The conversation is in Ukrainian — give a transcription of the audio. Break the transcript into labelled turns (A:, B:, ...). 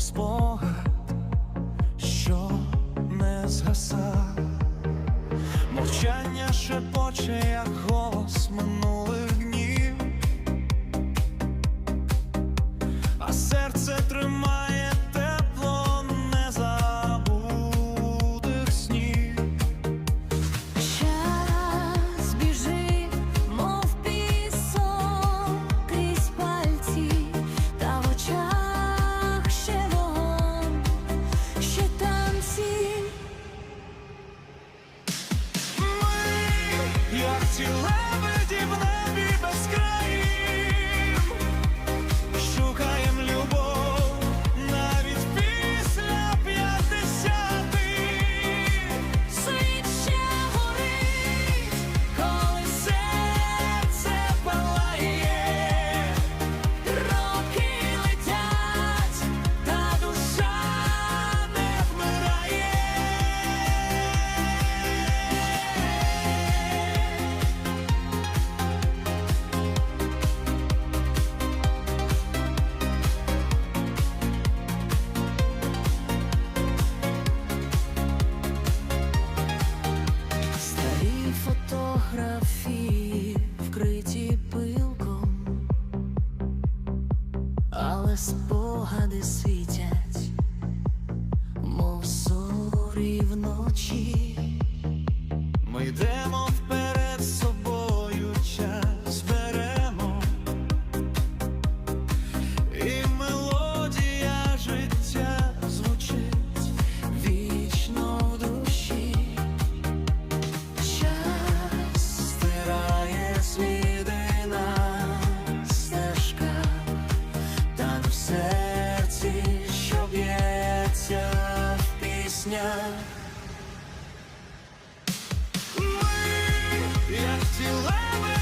A: Спога, що не згаса, мовчання шепоче, як голос
B: минулого Ціле але спогади світять, мов зорі вночі,
A: ми йдемо. пісня. Ми, як тіла.